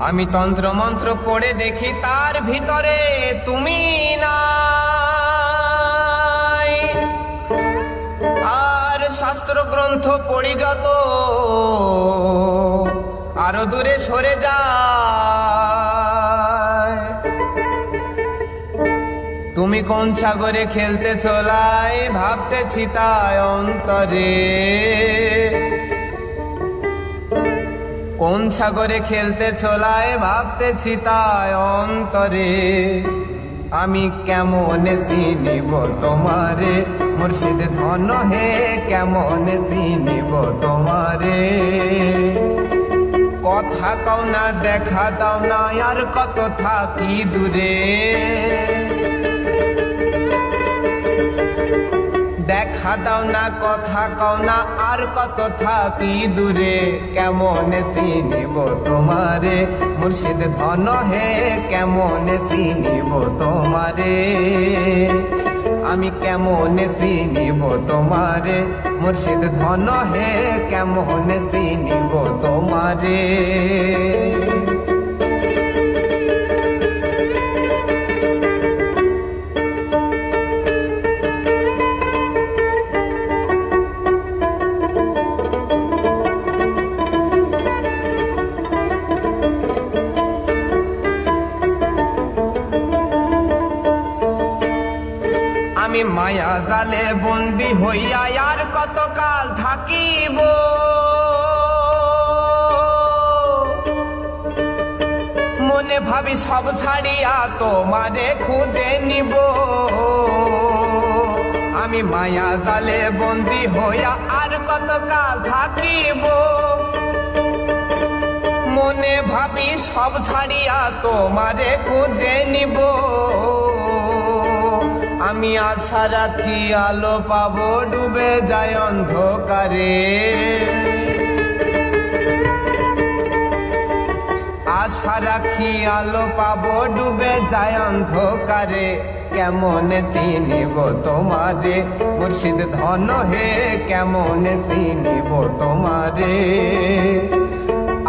আমি তন্ত্র মন্ত্র পড়ে দেখি তার ভিতরে তুমি নাই। আর শাস্ত্র গ্রন্থ পড়ি যত আরও দূরে সরে যায়। তুমি কোন সাগরে খেলতে চলায়? ভাবতেছি তাই অন্তরে। কোন সাগরে খেলতে ছোলায় ভাবতেছি তাই অন্তরে। আমি কেমন চিনিব তোমারে? মুর্শিদ ধন হে, কেমন চিনিব তোমারে? কথা কও না, দেখা দাও না, আর কত থাকি দূরে? দেখা দাও না, কথা কও না, আর কত থাকি দূরে? কেমন চিনিব তোমারে? মুর্শিদ ধন হে, কেমন চিনিব তোমারে? আমি কেমন চিনিব তোমারে? মুর্শিদ ধন হে, কেমন চিনিব তোমারে? মায়া জালে বন্দি হইয়া আর কতকাল থাকিব? মনে ভাবি সব ছাড়িয়া তোমারে খুঁজে নিব। আমি মায়া জালে বন্দি হইয়া আর কতকাল থাকিব? মনে ভাবি সব ছাড়িয়া তোমারে খুঁজে নিব। আমি আশা রাখি আলো পাবো, ডুবে যায় অন্ধকারে। আশা রাখি আলো পাবো, ডুবে যায় অন্ধকারে। কেমন চিনিব তোমারে? মুর্শিদ ধন হে, কেমন চিনিব তোমারে?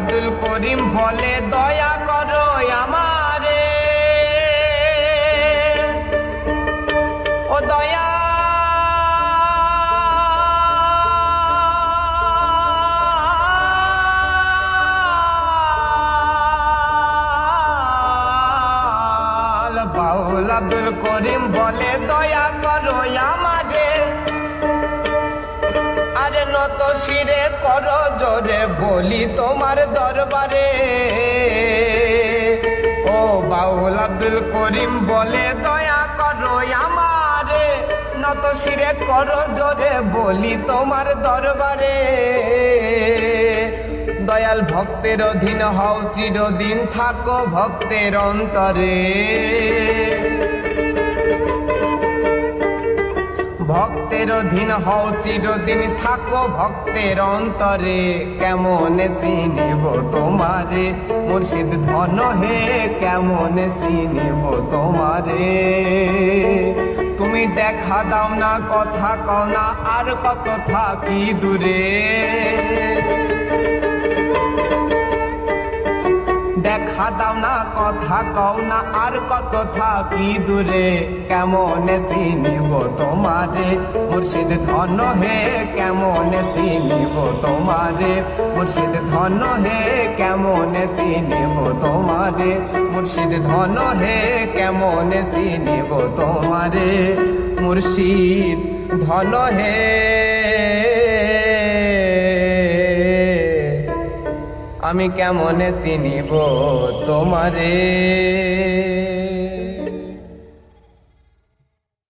আব্দুল করিম বলে, দয়া করো আমারে। ও দয়া বাউল আব্দুল করিম বলে, দয়া করো আমারে। আরে নত শিরে কর জোরে বলি তোমার দরবারে। ও বাউল আব্দুল করিম বলে দয়া করো আমারে। নত শিরে কর জোরে বলি তোমার দরবারে। দয়াল ভক্তের অধীন হও চিরদিন, থাকো ভক্তের অন্তরে। ভক্তের অধীন হও, চিরদিন থাকো ভক্তের অন্তরে। কেমন চিনিব তোমারে? মুর্শিদ ধন হে, কেমন চিনিব তোমারে? তুমি দেখা দাও না, কথা কও না, আর কত থাকি দূরে? দেখা দাও না, কথা কও না, আর কত থাকি দূরে? কেমন চিনিব তোমারে? মুর্শিদ ধন হে, কেমন চিনিব তোমারে? মুর্শিদ ধন হে, কেমন চিনিব তোমারে? মুর্শিদ ধন হে, কেমন চিনিব তোমারে? মুর্শিদ ধন হে। আমি কেমন চিনিব তোমারে?